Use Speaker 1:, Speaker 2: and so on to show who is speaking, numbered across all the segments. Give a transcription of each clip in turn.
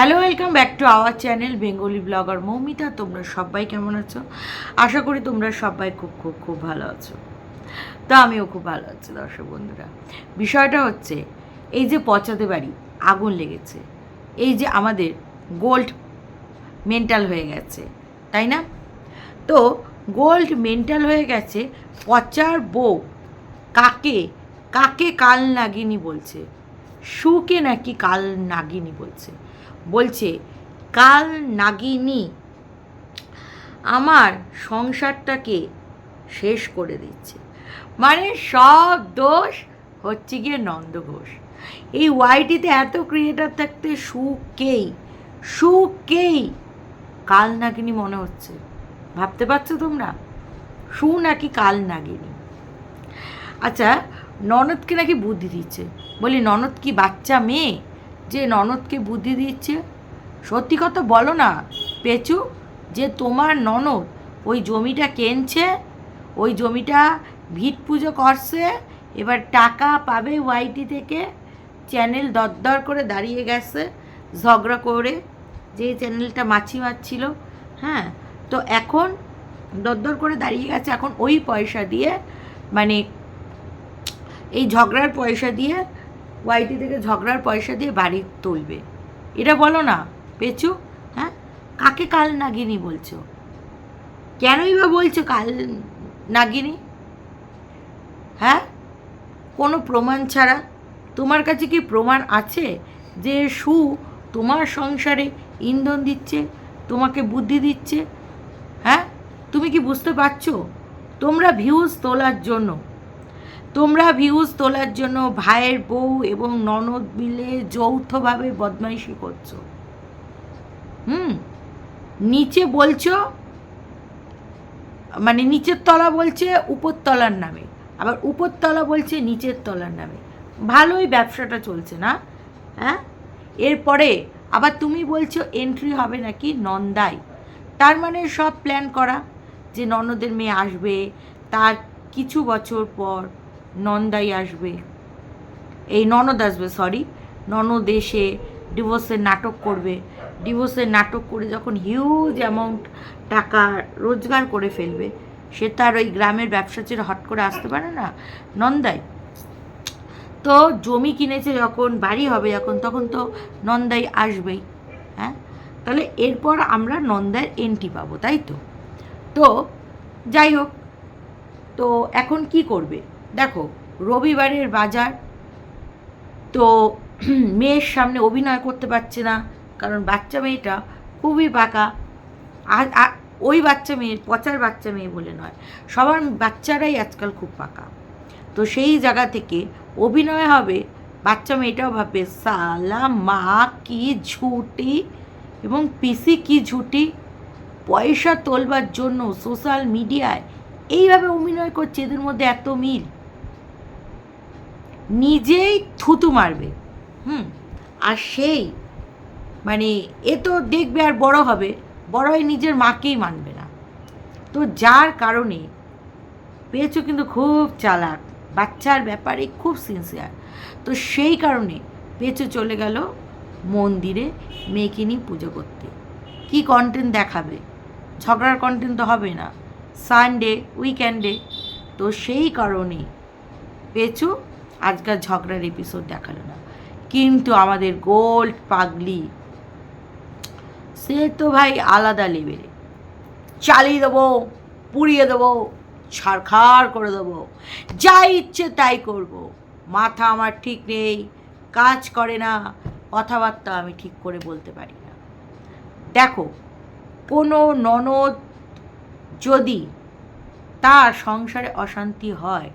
Speaker 1: Hello welcome back to our channel Bengali blogger Moumita তোমরা সবাই কেমন আছো? আশা করি তোমরা সবাই খুব খুব খুব ভালো আছো। তো আমিও খুব ভালো আছি, দর্শক বন্ধুরা। বিষয়টা হচ্ছে, এই যে পচাতে বাড়ি, আগুন লেগেছে। এই যে আমাদের গোল্ড মেন্টাল হয়ে গেছে, তাই না? তো গোল্ড মেন্টাল হয়ে গেছে, পচার বউ কাকে কাকে কাল নাগিনি বলছে? সুকে নাকি কাল নাগিনি বলছে? বলছে, কাল নাগিনি আমার সংসারটাকে শেষ করে দিচ্ছে। মানে সব দোষ হচ্ছে গিয়ে নন্দ ঘোষ। এই ওয়াইটিতে এত ক্রিয়েটার থাকতে সুকেই সুকেই কাল নাগিনি মনে হচ্ছে। ভাবতে পারছ তোমরা? সু নাকি কাল নাগিনি? আচ্ছা ননদকে নাকি বুদ্ধি দিচ্ছে। বলি, ননদ কি বাচ্চা মেয়ে? যে ননদকে বুদ্ধি দিচ্ছে। সত্যি কথা বলো না, পেচু, যে তোমার ননদ ওই জমিটা কেনছে, ওই জমিটা ভিট পুজো করছে, এবার টাকা পাবে ওয়াইটি থেকে, চ্যানেল দরদর করে দাঁড়িয়ে গেছে, ঝগড়া করে, যে চ্যানেলটা মাছি মারছিল হ্যাঁ? তো এখন দরদর করে দাঁড়িয়ে গেছে, এখন ওই পয়সা দিয়ে মানে এই ঝগড়ার পয়সা দিয়ে ওয়াইটি থেকে ঝগড়ার পয়সা দিয়ে বাড়ি তুলবে। এটা বলো না পেছু হ্যাঁ? কাকে কাল নাগিনি বলছো? কেনই বা বলছো কাল নাগিনি? হ্যাঁ? কোনো প্রমাণ ছাড়া? তোমার কাছে কি প্রমাণ আছে যে সু তোমার সংসারে ইন্ধন দিচ্ছে, তোমাকে বুদ্ধি দিচ্ছে? হ্যাঁ? তুমি কি বুঝতে পারছ? তোমরা ভিউজ তোলার জন্য তোমরা ভিউজ তোলার জন্য ভাইয়ের বউ এবং ননদ মিলে যৌথভাবে বদমাইশি করছ। হুম? নিচে বলছো মানে নিচের তলা বলছে উপর তলার নামে, আবার উপর তলা বলছে নিচের তলার নামে। ভালোই ব্যবসাটা চলছে না? হ্যাঁ? এরপরে আবার তুমি বলছো এন্ট্রি হবে নাকি নন্দাই। তার মানে সব প্ল্যান করা যে ননদের মেয়ে আসবে, তার কিছু বছর পর নন্দাই আসবে। এই ননদ আসবে সরি ননদ এসে ডিভোর্সের নাটক করবে। ডিভোর্সের নাটক করে যখন হিউজ অ্যামাউন্ট টাকা রোজগার করে ফেলবে, সে তার ওই গ্রামের ব্যবসা ছেড়ে হট করে আসতে পারে না? নন্দাই। তো জমি কিনেছে যখন, বাড়ি হবে যখন, তখন তো নন্দাই আসবেই হ্যাঁ? তাহলে এরপর আমরা নন্দার এন্ট্রি পাবো, তাই তো? তো যাই হোক, তো এখন কি করবে? দেখো, রবিবারের বাজার তো মেয়ের সামনে অভিনয় করতে পারছে না, কারণ বাচ্চা মেয়েটা খুবই বাঁকা ওই বাচ্চা মেয়ের, পচার বাচ্চা মেয়ে বলে নয়, সবার বাচ্চারাই আজকাল খুব পাকা। তো সেই জায়গা থেকে অভিনয় হবে, বাচ্চা মেয়েটাও ভাববে, সালা মা, কি ঝুটি এবং পিসি কি ঝুটি? পয়সা তোলবার জন্য সোশ্যাল মিডিয়ায় এইভাবে অভিনয় করছে, এদের মধ্যে এত মিল। নিজেই থুতু মারবে। হুম? আর সেই মানে এ তো দেখবে আর বড় হবে বড় হয়ে নিজের মাকেই মানবে না। তো যার কারণে পেয়েছ কিন্তু খুব চালাক, বাচ্চার ব্যাপারে খুব সিনসিয়ার তো সেই কারণে পেঁচো চলে গেল মন্দিরে মেয়েকে নিয়ে পুজো করতে। কি কন্টেন্ট দেখাবে? ঝগড়ার কন্টেন্ট তো হবে না। সানডে উইকেন্ডে তো সেই কারণে পেঁচু আজকাল ঝগড়ার এপিসোড দেখাল না। কিন্তু আমাদের গোল্ড পাগলি, সে তো ভাই আলাদা লেভেলে চালিয়ে দেবো, পুড়িয়ে দেবো, ছাড়খাড় করে দেবো, যা ইচ্ছে তাই করব। মাথা আমার ঠিক নেই, কাজ করে না, কথাবার্তা আমি ঠিক করে বলতে পারি না। দেখো, কোনো ননদ যদি তার সংসারে অশান্তি হয়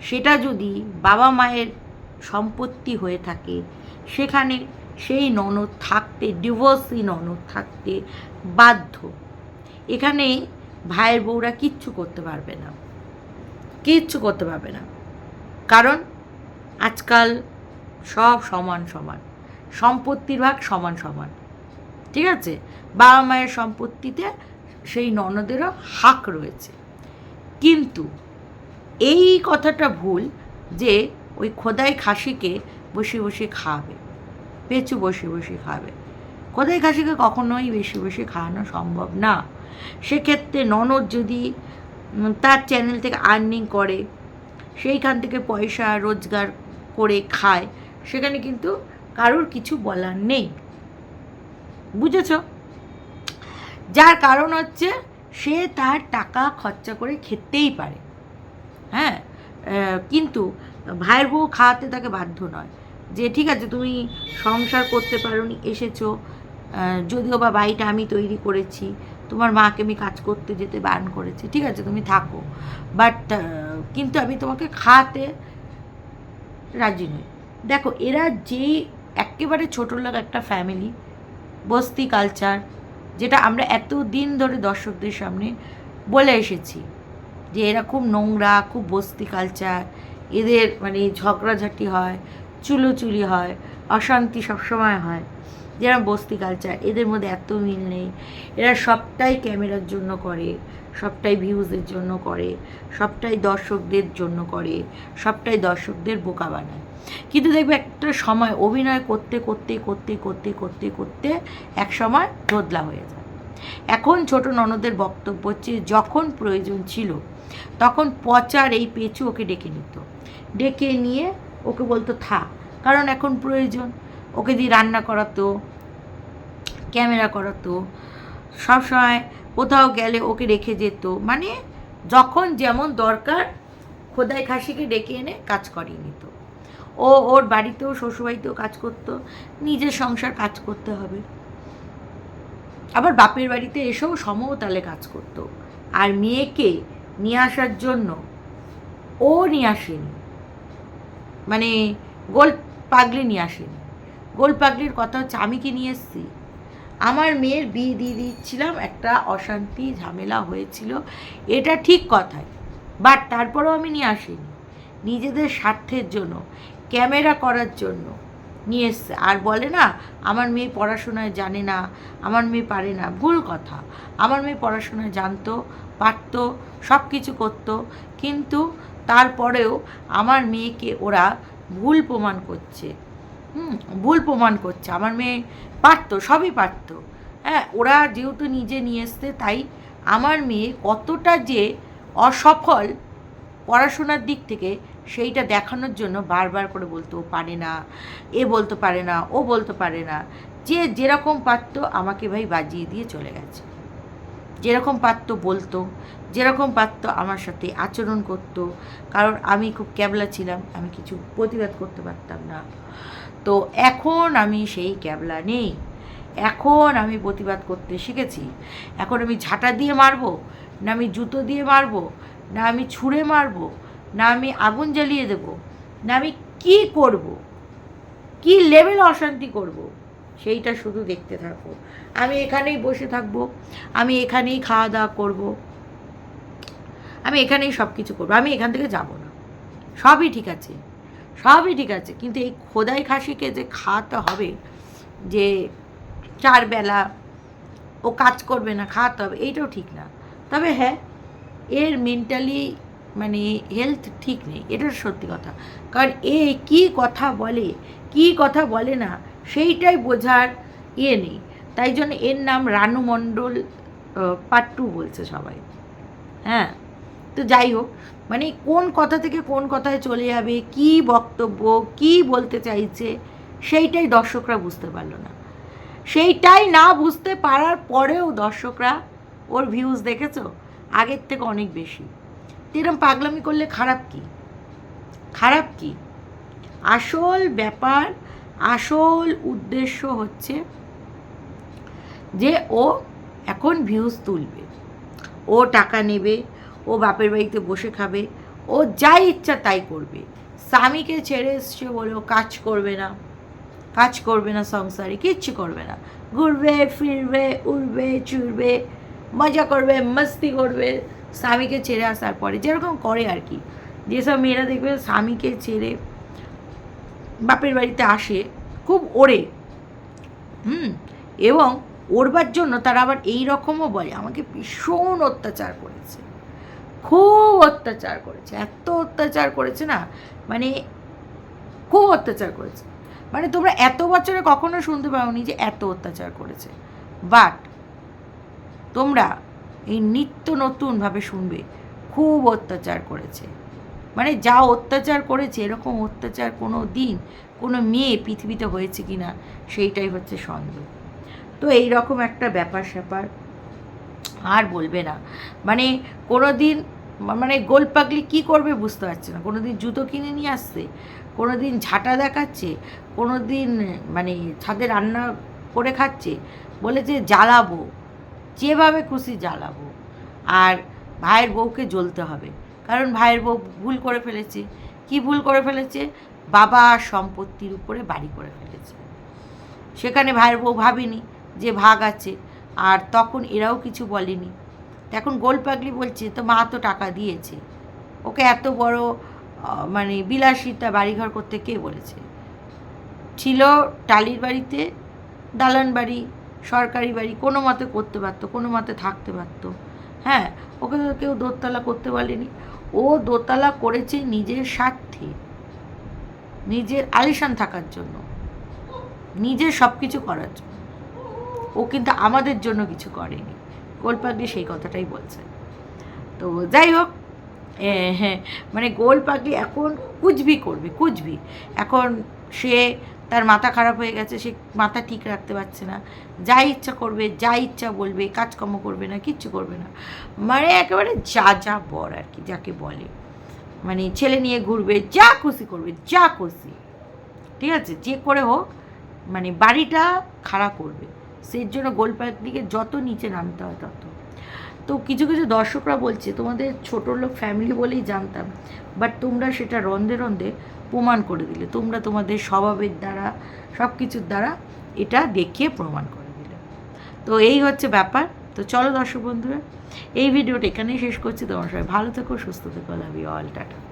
Speaker 1: সেটা যদি বাবা মায়ের সম্পত্তি হয়ে থাকে, সেখানে সেই ননদ থাকতে ডিভোর্সি ননদ থাকতে বাধ্য। এখানে ভাইয়ের বউরা কিচ্ছু করতে পারবে না। কিচ্ছু করতে পারবে না। কারণ আজকাল সব সমান সমান। সম্পত্তির ভাগ সমান সমান। ঠিক আছে? বাবা মায়ের সম্পত্তিতে সেই ননদেরও হাক রয়েছে। কিন্তু এই কথাটা ভুল যে ওই খোদাই খাসিকে বসে বসে খাওয়াবে, পেঁচু বসে বসে খাবে খোদাই খাসিকে কখনোই বেশি বেশি খাওয়ানো সম্ভব না। সেক্ষেত্রে ননদ যদি তার চ্যানেল থেকে আর্নিং করে, সেইখান থেকে পয়সা রোজগার করে খায়, সেখানে কিন্তু কারোর কিছু বলার নেই। বুঝেছ? যার কারণ হচ্ছে সে তার টাকা খরচা করে খেতেই পারে। হ্যাঁ? কিন্তু ভাইয়ের বউ খাওয়াতে তাকে বাধ্য নয়। যে ঠিক আছে, তুমি সংসার করতে পারোনি, এসেছ যদিও বা বাড়িটা আমি তৈরি করেছি, তোমার মাকে আমি কাজ করতে যেতে বারণ করেছি, ঠিক আছে, তুমি থাকো। বাট কিন্তু আমি তোমাকে খাওয়াতে রাজি নই। দেখো, এরা যে একেবারে ছোটো লোক একটা ফ্যামিলি বস্তি কালচার যেটা আমরা এত দিন ধরে দর্শকদের সামনে বলে এসেছি যে এরা খুব নোংরা, খুব বস্তি কালচার এদের মানে ঝগড়াঝাটি হয় চুলোচুলি হয়, অশান্তি সবসময় হয়। যেরকম বস্তি কালচার এদের মধ্যে এত মিল নেই। এরা সবটাই ক্যামেরার জন্য করে, সবটাই ভিউজের জন্য করে, সবটাই দর্শকদের জন্য করে, সবটাই দর্শকদের বোকা বানায়। কিন্তু দেখবে একটা সময় অভিনয় করতে করতে করতে করতে করতে করতে এক সময় রোদলা হয়ে যায়। এখন ছোট ননদের বক্তব্য হচ্ছে, যখন প্রয়োজন ছিল, তখন পচার এই পেঁচু ওকে ডেকে নিত। ডেকে নিয়ে ওকে বলতো, থাক, কারণ এখন প্রয়োজন। ওকে দিয়ে রান্না করাতো, ক্যামেরা করাতো সবসময় কোথাও গেলে ওকে রেখে যেত। মানে যখন যেমন দরকার, খোদাই খাসিকে ডেকে এনে কাজ করিয়ে নিত। ও ওর বাড়িতেও, শ্বশুরবাড়িতেও কাজ করতো, নিজের সংসার কাজ করতে হবে। আবার বাপের বাড়িতে এসেও সমতালে কাজ করতো। আর মেয়েকে নিয়ে আসার জন্য ও নিয়ে আসেনি। মানে গোল পাগলি নিয়ে আসেনি। গোল পাগলির কথা হচ্ছে আমি কি নিয়ে এসেছি? আমার মেয়ের বিয়ে দিয়ে দিচ্ছিলাম একটা অশান্তি, ঝামেলা হয়েছিল। এটা ঠিক কথাই। বাট তারপরেও আমি নিয়ে আসিনি। নিজেদের স্বার্থের জন্য, ক্যামেরা করার জন্য। নিয়ে এসছে। আর বলে না, আমার মেয়ে পড়াশোনায় জানে না, আমার মেয়ে পারে না। ভুল কথা। আমার মেয়ে পড়াশোনায় জানতো, পারতো সব কিছু করতো। কিন্তু তারপরেও আমার মেয়েকে ওরা ভুল প্রমাণ করছে। হুম, ভুল প্রমাণ করছে। আমার মেয়ে পারতো, সবই পারতো। হ্যাঁ ওরা যেহেতু নিজে নিয়ে এসছে, তাই আমার মেয়ে কতটা যে অসফল পড়াশোনার দিক থেকে সেইটা দেখানোর জন্য বারবার করে বলতো পারে না, এ বলতে পারে না, ও বলতে পারে না। যে যেরকম পারতো আমাকে ভাই বাজিয়ে দিয়ে চলে গেছে। যেরকম পারতো বলতো, যেরকম পারতো আমার সাথে আচরণ করতো। কারণ আমি খুব ক্যাবলা ছিলাম, আমি কিছু প্রতিবাদ করতে পারতাম না। তো এখন আমি সেই ক্যাবলা নেই। এখন আমি প্রতিবাদ করতে শিখেছি। এখন আমি ঝাঁটা দিয়ে মারবো, না আমি জুতো দিয়ে মারবো, না আমি ছুঁড়ে মারবো। না আমি আগুন জ্বালিয়ে দেব, না আমি কি করব, কি লেভেল অশান্তি করব, সেইটা শুধু দেখতে থাকব আমি এখানেই বসে থাকব, আমি এখানেই খাওয়া দাওয়া করব, আমি এখানেই সব কিছু করব, আমি এখান থেকে যাব না। সবই ঠিক আছে, সবই ঠিক আছে, কিন্তু এই খোদাই খাসিকে যে খাওয়াতে হবে, যে চার বেলা ও কাজ করবে না, খাওয়াতে হবে, এইটাও ঠিক না। তবে হ্যাঁ এর মেন্টালি মানে হেলথ ঠিক নেই এটা সত্যি কথা। কারণ এ কি কথা বলে, কি কথা বলে না, সেইটাই বোঝার ইয়ে নেই। তাই জন্য এর নাম রানু মণ্ডল পাট্টু বলছে সবাই। হ্যাঁ তো যাই হোক মানে কোন কথা থেকে কোন কথায় চলে যাবে, কি বক্তব্য, কি বলতে চাইছে, সেইটাই দর্শকরা বুঝতে পারল না। সেইটাই না বুঝতে পারার পরেও দর্শকরা ওর ভিউজ দেখেছ? আগের থেকে অনেক বেশি। এরম পাগলামি করলে খারাপ কি? খারাপ কি? আসল ব্যাপার, আসল উদ্দেশ্য হচ্ছে যে ও এখন ভিউজ তুলবে। ও টাকা নেবে, ও বাপের বাড়িতে বসে খাবে, ও যাই ইচ্ছা তাই করবে। স্বামীকে ছেড়ে এসছে বলে ও কাজ করবে না। কাজ করবে না সংসারে, কিচ্ছু করবে না। ঘুরবে, ফিরবে, উড়বে, চুরবে, মজা করবে, মস্তি করবে। স্বামীকে ছেড়ে আসার পরে, যেরকম করে আর কি। যেসব মেয়েরা দেখবে স্বামীকে ছেড়ে বাপের বাড়িতে আসে, খুব ওড়ে। হুম? এবং ওড়বার জন্য তারা আবার এই রকমও বলে, আমাকে ভীষণ অত্যাচার করেছে। খুব অত্যাচার করেছে। এত অত্যাচার করেছে না মানে খুব অত্যাচার করেছে। মানে তোমরা এত বছরে কখনো শুনতে পাওনি যে এত অত্যাচার করেছে। বাট তোমরা এই নিত্য নতুনভাবে শুনবে। খুব অত্যাচার করেছে। মানে যা অত্যাচার করেছে, এরকম অত্যাচার কোনো দিন কোনো মেয়ে পৃথিবীতে হয়েছে কি না, সেইটাই হচ্ছে সন্দেহ। তো এই রকম একটা ব্যাপার স্যাপার আর বলবে না। মানে কোনো দিন মানে গোল পাগলি কী করবে বুঝতে পারছে না। কোনো দিন জুতো কিনে নিয়ে আসছে কোনো দিন ঝাঁটা দেখাচ্ছে কোনো দিন মানে ছাদে রান্না করে খাচ্ছে, বলেছে জ্বালাবো। যেভাবে খুশি জ্বালাবো। আর ভাইয়ের বউকে জ্বলতে হবে। কারণ ভাইয়ের বউ ভুল করে ফেলেছে। কি ভুল করে ফেলেছে? বাবা সম্পত্তির উপরে বাড়ি করে ফেলেছে। সেখানে ভাইয়ের বউ ভাবেনি যে ভাগ আছে। আর তখন এরাও কিছু বলেনি। এখন গোল পাগলি বলছে, তো মা তো টাকা দিয়েছে। ওকে এত বড় মানে বিলাসিতা বাড়িঘর করতে কে বলেছে? ছিল টালির বাড়িতে, দালান বাড়ি সরকারি বাড়ি, কোনো মতে করতে পারতো, কোনো মতে থাকতে পারতো। হ্যাঁ ওকে কেউ দোতলা করতে বলেনি। ও দোতলা করেছে নিজের স্বার্থে, নিজের আলিশান থাকার জন্য, নিজের সব কিছু করার জন্য। ও কিন্তু আমাদের জন্য কিছু করেনি। গোলপাগলি সেই কথাটাই বলছে। তো যাই হোক হ্যাঁ মানে গোল পাগলি এখন কুচবি করবে কুচবি এখন সে তার মাথা খারাপ হয়ে গেছে, সে মাথা ঠিক রাখতে পারছে না। যা ইচ্ছা করবে, যা ইচ্ছা বলবে, কাজকর্ম করবে না, কিচ্ছু করবে না। মানে একেবারে যা যা বর আর কি, যাকে বলে। মানে ছেলে নিয়ে ঘুরবে, যা খুশি করবে, যা খুশি। ঠিক আছে? যে করে হোক মানে বাড়িটা খাড়া করবে। সেই জন্য গোলপাগলিকে যত নিচে নামতে হয় তত। তো কিছু কিছু দর্শকরা বলছে, তোমাদের ছোটো লোক ফ্যামিলি বলেই জানতাম বাট তোমরা সেটা রন্ধে রন্ধে প্রমাণ করে দিলে। তোমরা তোমাদের স্বভাবের দ্বারা সব কিছুর দ্বারা এটা দেখিয়ে প্রমাণ করে দিলে। তো এই হচ্ছে ব্যাপার। তো চলো দর্শক বন্ধুরা, এই ভিডিওটা এখানেই শেষ করছি। তোমার সবাই ভালো থেকো, সুস্থ থেকো। Love you all tata